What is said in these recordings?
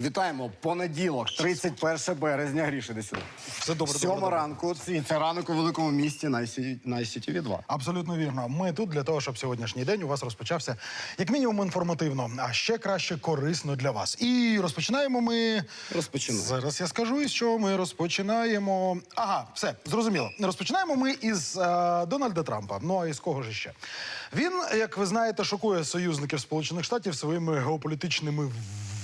Вітаємо понеділок, 31 березня. Гріше десь. Все добре, добре. ранку. Це, це ранок у великому місті на ICTV 2 Абсолютно вірно. Ми тут для того, щоб сьогоднішній день у вас розпочався як мінімум інформативно, а ще краще корисно для вас. І розпочинаємо ми. Розпочинаємо. Зараз я скажу, із чого ми розпочинаємо. Ага, все зрозуміло. Розпочинаємо ми із е, Дональда Трампа. Ну а із кого ж ще? Він, як ви знаєте, шокує союзників Сполучених Штатів своїми геополітичними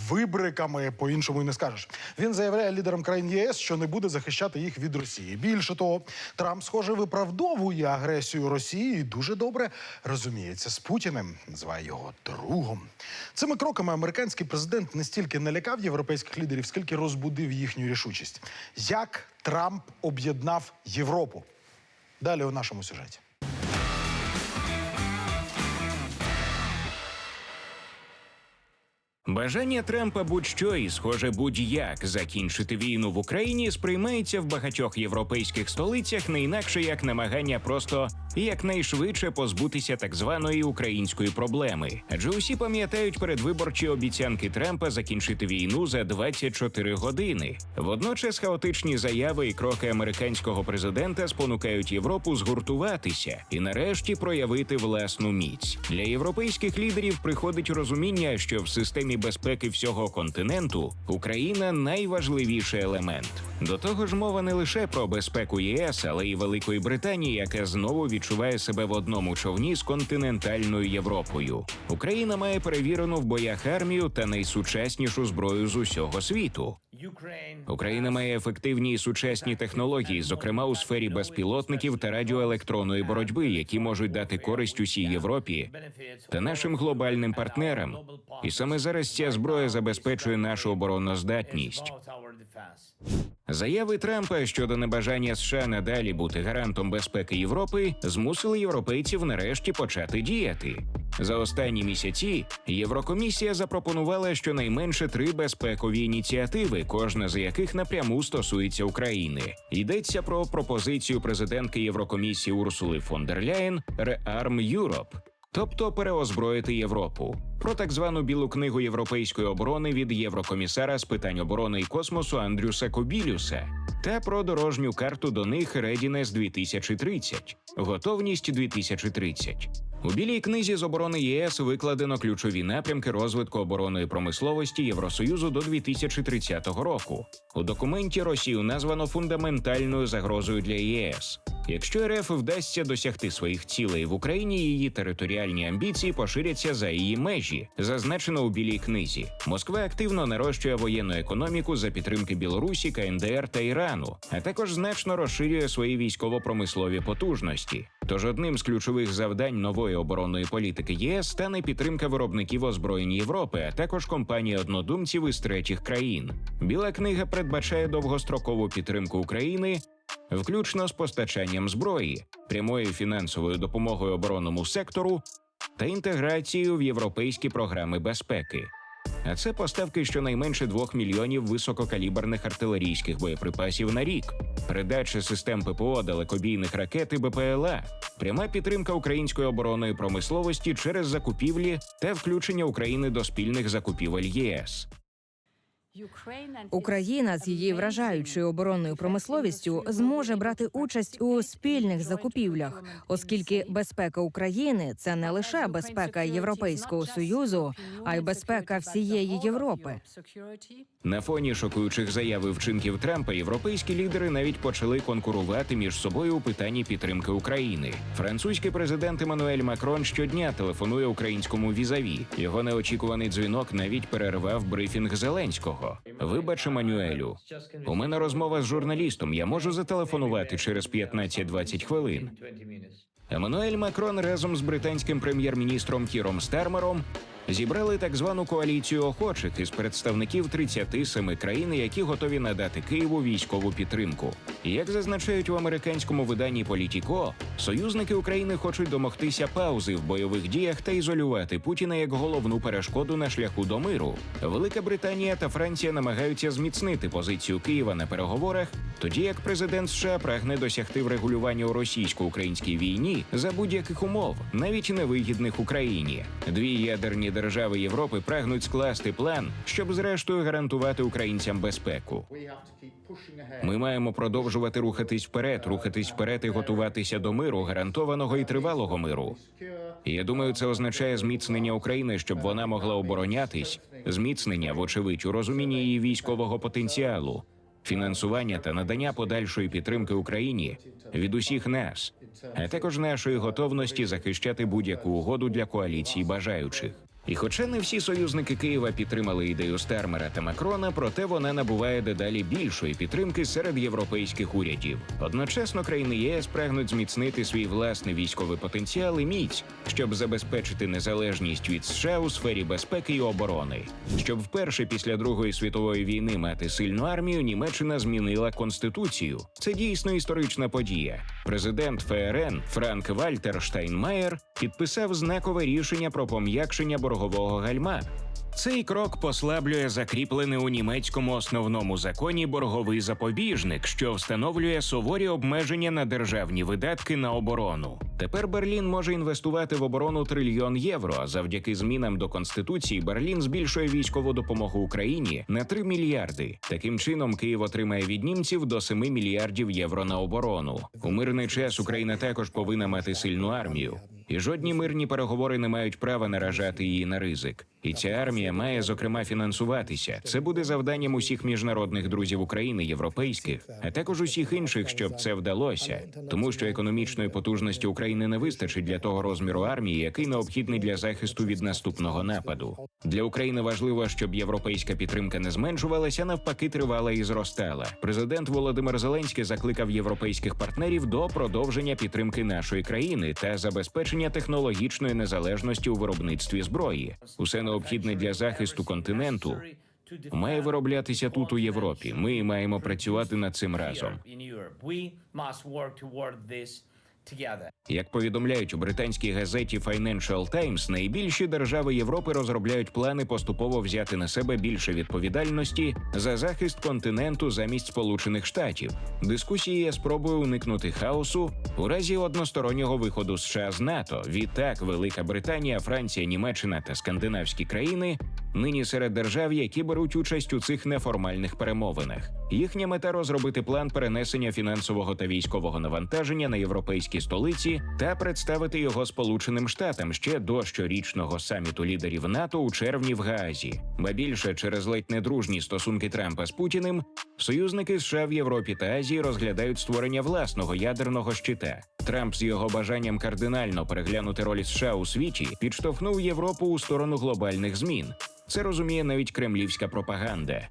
вибриками, по-іншому і не скажеш. Він заявляє лідерам країн ЄС, що не буде захищати їх від Росії. Більше того, Трамп, схоже, виправдовує агресію Росії і дуже добре розуміється з Путіним, називає його другом. Цими кроками американський президент не стільки налякав європейських лідерів, скільки розбудив їхню рішучість. Як Трамп об'єднав Європу? Далі у нашому сюжеті. Бажання Трампа будь-що і, схоже, будь-як закінчити війну в Україні сприймається в багатьох європейських столицях не інакше як намагання просто якнайшвидше позбутися так званої української проблеми. Адже усі пам'ятають передвиборчі обіцянки Трампа закінчити війну за 24 години. Водночас хаотичні заяви і кроки американського президента спонукають Європу згуртуватися і нарешті проявити власну міць. Для європейських лідерів приходить розуміння, що в системі безпеки всього континенту Україна найважливіший елемент. До того ж, мова не лише про безпеку ЄС, але й Великої Британії, яка знову відчуває себе в одному човні з континентальною Європою. Україна має перевірену в боях армію та найсучаснішу зброю з усього світу. Україна має ефективні і сучасні технології, зокрема у сфері безпілотників та радіоелектронної боротьби, які можуть дати користь усій Європі та нашим глобальним партнерам. І саме зараз ця зброя забезпечує нашу обороноздатність. Заяви Трампа щодо небажання США надалі бути гарантом безпеки Європи змусили європейців нарешті почати діяти. За останні місяці Єврокомісія запропонувала щонайменше три безпекові ініціативи, кожна з яких напряму стосується України. Йдеться про пропозицію президентки Єврокомісії Урсули фон дер Ляєн Rearm Europe, тобто переозброїти Європу. Про так звану білу книгу європейської оборони від єврокомісара з питань оборони і космосу Андрюса Кобілюса та про дорожню карту до них Readiness 2030 – готовність 2030. У білій книзі з оборони ЄС викладено ключові напрямки розвитку оборонної промисловості Євросоюзу до 2030 року. У документі Росію названо фундаментальною загрозою для ЄС. Якщо РФ вдасться досягти своїх цілей в Україні, її територіальні амбіції поширяться за її межі, зазначено у білій книзі. Москва активно нарощує воєнну економіку за підтримки Білорусі, КНДР та Ірану, а також значно розширює свої військово-промислові потужності. Тож одним з ключових завдань нової оборонної політики ЄС стане підтримка виробників озброєнь Європи, а також компаній однодумців із третіх країн. Біла книга передбачає довгострокову підтримку України включно з постачанням зброї, прямою фінансовою допомогою оборонному сектору та інтеграцією в європейські програми безпеки. А це поставки щонайменше 2 мільйонів висококаліберних артилерійських боєприпасів на рік, передача систем ППО далекобійних ракет і БПЛА, пряма підтримка української оборонної промисловості через закупівлі та включення України до спільних закупівель ЄС. Україна з її вражаючою оборонною промисловістю зможе брати участь у спільних закупівлях, оскільки безпека України це не лише безпека Європейського союзу, а й безпека всієї Європи. На фоні шокуючих заяв і вчинків Трампа європейські лідери навіть почали конкурувати між собою у питанні підтримки України. Французький президент Еммануель Макрон щодня телефонує українському візаві. Його неочікуваний дзвінок навіть перервав брифінг Зеленського. Вибач, Еммануелю, у мене розмова з журналістом. Я можу зателефонувати через 15-20 хвилин. Еммануель Макрон разом з британським прем'єр-міністром Кіром Стармером зібрали так звану коаліцію охочих із представників 37 країн, які готові надати Києву військову підтримку. Як зазначають у американському виданні Політіко, союзники України хочуть домогтися паузи в бойових діях та ізолювати Путіна як головну перешкоду на шляху до миру. Велика Британія та Франція намагаються зміцнити позицію Києва на переговорах, тоді як президент США прагне досягти врегулювання у російсько-українській війні за будь-яких умов, навіть невигідних Україні. Дві ядерні держави Європи прагнуть скласти план, щоб зрештою гарантувати українцям безпеку. Ми маємо продовжувати рухатись вперед, рухатись вперед і готуватися до миру, гарантованого і тривалого миру. Я думаю, це означає зміцнення України, щоб вона могла оборонятись, зміцнення, вочевидь, у розумінні її військового потенціалу, фінансування та надання подальшої підтримки Україні від усіх нас, а також нашої готовності захищати будь-яку угоду для коаліції бажаючих. І хоча не всі союзники Києва підтримали ідею Стармера та Макрона, проте вона набуває дедалі більшої підтримки серед європейських урядів. Одночасно країни ЄС прагнуть зміцнити свій власний військовий потенціал і міць, щоб забезпечити незалежність від США у сфері безпеки і оборони. Щоб вперше після Другої світової війни мати сильну армію, Німеччина змінила конституцію. Це дійсно історична подія. Президент ФРН Франк Вальтер Штайнмаєр підписав знакове рішення про пом'якшення боргового гальма. Цей крок послаблює закріплений у німецькому основному законі борговий запобіжник, що встановлює суворі обмеження на державні видатки на оборону. Тепер Берлін може інвестувати в оборону трильйон євро. А завдяки змінам до конституції Берлін збільшує військову допомогу Україні на 3 мільярди. Таким чином Київ отримає від німців до 7 мільярдів євро на оборону. У мирний час Україна також повинна мати сильну армію. І жодні мирні переговори не мають права наражати її на ризик. І ця армія має зокрема фінансуватися. Це буде завданням усіх міжнародних друзів України, європейських, а також усіх інших, щоб це вдалося, тому що економічної потужності України не вистачить для того розміру армії, який необхідний для захисту від наступного нападу. Для України важливо, щоб європейська підтримка не зменшувалася, навпаки, тривала і зростала. Президент Володимир Зеленський закликав європейських партнерів до продовження підтримки нашої країни та забезпечення технологічної незалежності у виробництві зброї. Усе необхідне для захисту континенту має вироблятися тут у Європі. Ми маємо працювати над цим разом. Як повідомляють у британській газеті Financial Times, найбільші держави Європи розробляють плани поступово взяти на себе більше відповідальності за захист континенту замість Сполучених Штатів. Дискусії є спробою уникнути хаосу у разі одностороннього виходу США з НАТО. Відтак, Велика Британія, Франція, Німеччина та скандинавські країни нині серед держав, які беруть участь у цих неформальних перемовинах. Їхня мета розробити план перенесення фінансового та військового навантаження на європейські столиці та представити його Сполученим Штатам ще до щорічного саміту лідерів НАТО у червні в Гаазі. Ба більше через ледь недружні стосунки Трампа з Путіним, союзники США в Європі та Азії розглядають створення власного ядерного щита. Трамп з його бажанням кардинально переглянути роль США у світі підштовхнув Європу у сторону глобальних змін. Це розуміє навіть кремлівська пропаганда.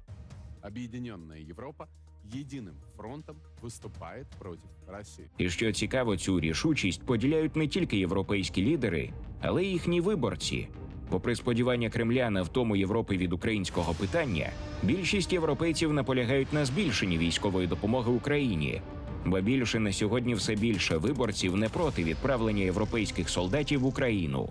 Объединенная Европа единым фронтом выступает против России. І що цікаво, цю рішучість поділяють не тільки європейські лідери, але й їхні виборці. Попри сподівання кремляна в тому Європи від українського питання, більшість європейців наполягають на збільшенні військової допомоги Україні. Ба більше на сьогодні все більше виборців не проти відправлення європейських солдатів в Україну.